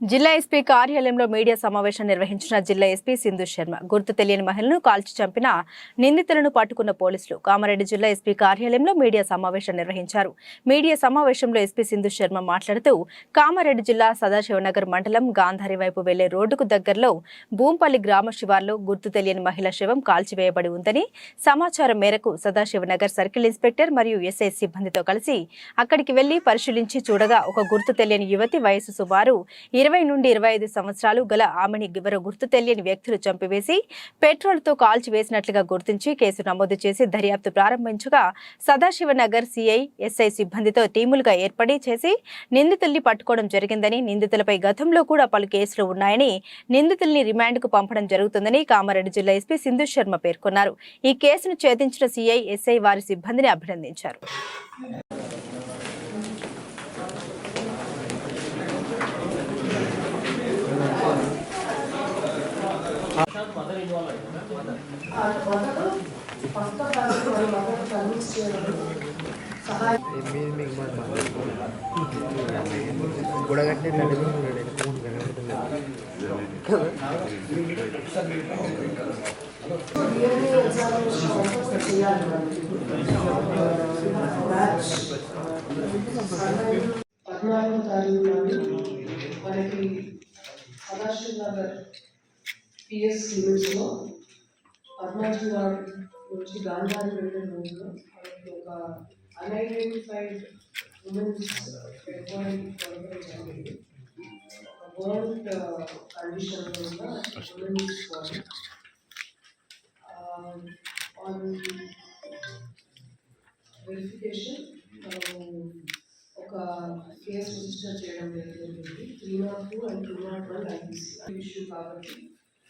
జిల్లా ఎస్పీ కార్యాలయంలో మీడియా సమావేశం నిర్వహించిన జిల్లా ఎస్పీ సింధు శర్మ గుర్తు తెలియని మహిళను కాల్చి చంపిన నిందితులను పట్టుకున్న పోలీసులు కామారెడ్డి జిల్లా ఎస్పీ కార్యాలయంలో మీడియా సమావేశం నిర్వహించారు. మీడియా సమావేశంలో ఎస్పీ సింధు శర్మ మాట్లాడుతూ కామారెడ్డి జిల్లా సదాశివనగర్ మండలం గాంధారి వైపు వెళ్ళే రోడ్డుకు దగ్గరలో భూంపల్లి గ్రామ శివార్లో గుర్తు తెలియని మహిళ శవం కాల్చివేయబడి ఉందని సమాచారం మేరకు సదాశివనగర్ సర్కిల్ ఇన్స్పెక్టర్ మరియు ఎస్ఐ సిబ్బందితో కలిసి అక్కడికి వెళ్ళి పరిశీలించి చూడగా ఒక గుర్తు తెలియని యువతి వయసు సుమారు ఇరవై నుండి ఇరవై ఐదు సంవత్సరాలు గల ఆమెని ఎవరో గుర్తు తెలియని వ్యక్తులు చంపివేసి పెట్రోల్తో కాల్చి వేసినట్లుగా గుర్తించి కేసు నమోదు చేసి దర్యాప్తు ప్రారంభించగా సదాశివనగర్ సిఐ ఎస్ఐ సిబ్బందితో టీములుగా ఏర్పడి చేసి నిందితుల్ని పట్టుకోవడం జరిగిందని నిందితులపై గతంలో కూడా పలు కేసులు ఉన్నాయని నిందితుల్ని రిమాండ్కు పంపడం జరుగుతుందని కామారెడ్డి జిల్లా ఎస్పీ సింధు శర్మ పేర్కొన్నారు. ఈ కేసును ఛేదించిన సిఐ ఎస్ఐ వారి సిబ్బందిని అభినందించారు. గుడగట్టి నడిపి ఫోన్ డిఎన్ఏ ఎగ్జామినేషన్ ఆల్సో చేయాలి మ్యాచ్ పద్నాలుగో తారీఖు నాడు మనకి సదాశివ్ నగర్ పిఎస్ లిమిట్స్లో పద్మాజీ వార్డ్ నుంచి గాంధారి వెళ్ళే రోజులో మనకి ఒక అన్ఐడెంటిఫైడ్ ఉమెన్స్ డెడ్ బాడీ దొరకడం జరిగింది బర్న్ కండిషన్లో ఉన్న ఉమెన్స్ బాడీ ఆన్ వెరిఫికేషన్ మనము ఒక కేసు రిజిస్టర్ చేయడం జరిగింది three not two and two not one IPC issue కాబట్టి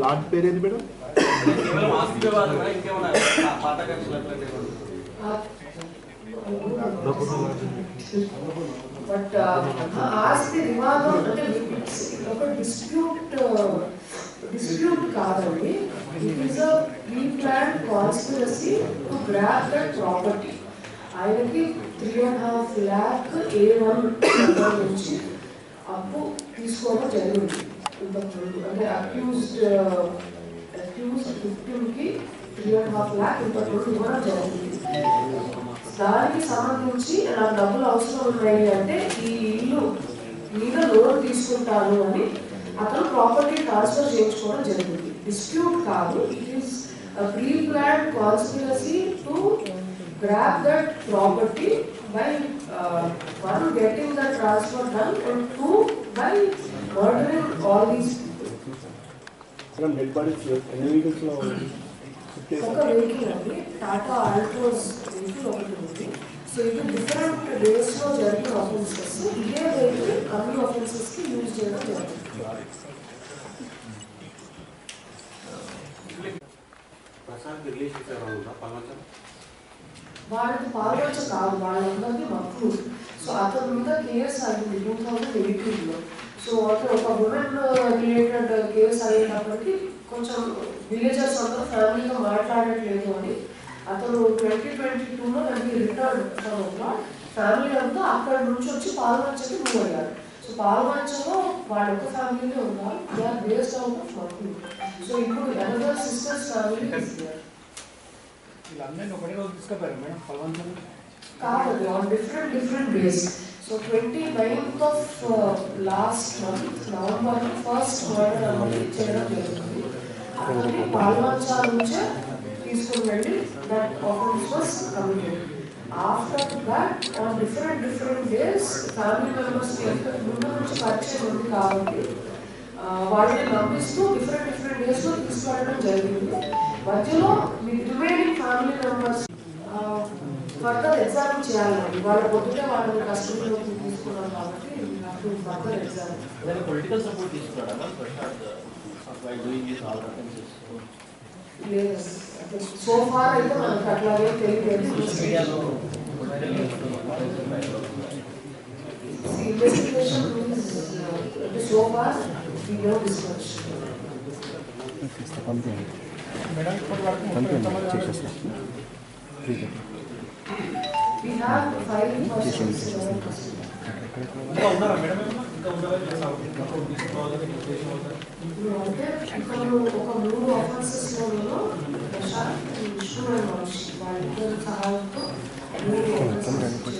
లాడ్ పేరు ఏది మేడం? బట్ ఆస్తి వివాదం అంటే ఒక డిస్ప్యూట్ డిస్ప్యూట్ కాదండి. It is a pre plan conspiracy to grab that property ఆయనకి three and half lakh A one నుంచి అప్పు తీసుకోవడం జరిగింది. ఇంతకుముందు అంటే అక్యూజ్డ్ అక్యూజ్డ్ విక్టిమ్కి త్రీ అండ్ హాఫ్ ల్యాక్ ఇంతకుముందు ఇవ్వడం జరిగింది దానికి సంబంధించి నాకు డబ్బులు అవసరం ఉన్నాయి అంటే ఈ ఇల్లు మీద లోన్ తీసుకుంటాను అని అతను ప్రాపర్టీ ట్రాన్స్ఫర్ చేయించుకోవడం జరిగింది డిస్ప్యూట్ కాదు it is pre plan conspiracy to grab that property by one getting the transfer done and two by murdering all these ఒక వెహికల్ అండి టాటా ఆల్ట్రోస్ వెహికల్ ఒకటి ఉంది. సో ఇది డిఫరెంట్ డేస్లో జరిగిన ఆఫెన్సెస్ ఇదే వెహికల్ అన్ని ఆఫెన్సెస్కి యూజ్ చేయడం జరుగుతుంది. వాళ్ళకి పాల్గొనచ్చు కాదు. వాళ్ళందరికీ మక్కువ. సో అతని మీద కేసు అయింది టూ థౌజండ్ ఎయిటీన్లో సో అంటే ఒక ఉమెన్ రిలేటెడ్ కేసు అయ్యేటప్పటికి కొంచెం విలేజర్స్ అందరూ ఫ్యామిలీగా మాట్లాడట్లేదు అని. అతను ట్వంటీ ట్వంటీ టూలో నాకు రిటర్న్ ఫ్యామిలీ అంతా అక్కడ నుంచి వచ్చి పాల్గొనచ్చకి మూవ్ అయ్యారు. సో పాల్గొనచలో వాళ్ళ ఒక ఫ్యామిలీనే ఉన్నారు. They are based out of so ఇప్పుడు ఎనదర్ సిస్టర్స్ ఫ్యామిలీ వీళ్ళందరినీ ఒకటే రోజు తీసుకుపోయారు మేడం? పల్వంతం కాదు on different different days so twenty ninth of last month November first murder అనేది చేయడం జరిగింది. అతన్ని పాల్వంచా నుంచే తీసుకుని వెళ్ళి that offence was committed after that on different different days family members ముందు నుంచి పరిచయం ఉంది కాబట్టి ఆ, వాళ్ళని నమ్మిస్తూ డిఫరెంట్ డిఫరెంట్ డేస్లో జరిగింది. మధ్యలో మీ remaining family members further exam చేయాలండి వాళ్ళ పొద్దుటే వాళ్ళని కస్టడీలోకి తీసుకున్నాం కాబట్టి further exam political support తీసుకున్నాడా by doing this all references అంటే సో ఫార్ అయితే మనకు అట్లాగే తెలియదు ఇన్వెస్టిగేషన్ అంటే సో ఫార్ వీ నో పంపించండి మేడం ఇప్పటి వరకు మొత్తం ఎంతమంది చేసేస్తా వీ హ్యావ్ ఫైవ్ పర్సన్స్ ఇంకా ఉన్నారా మేడం ఇంకా ఉన్నారా లేదా? ఇంకా తీసుకోవాలి ఉద్దేశం అవుతారు అంటే ఇప్పుడు ఒక మూడు ఆఫెన్సెస్లలో ప్రశాంత్ విష్ణు అండ్ వంశీ వాళ్ళిద్దరి సహాయంతో మూడు offences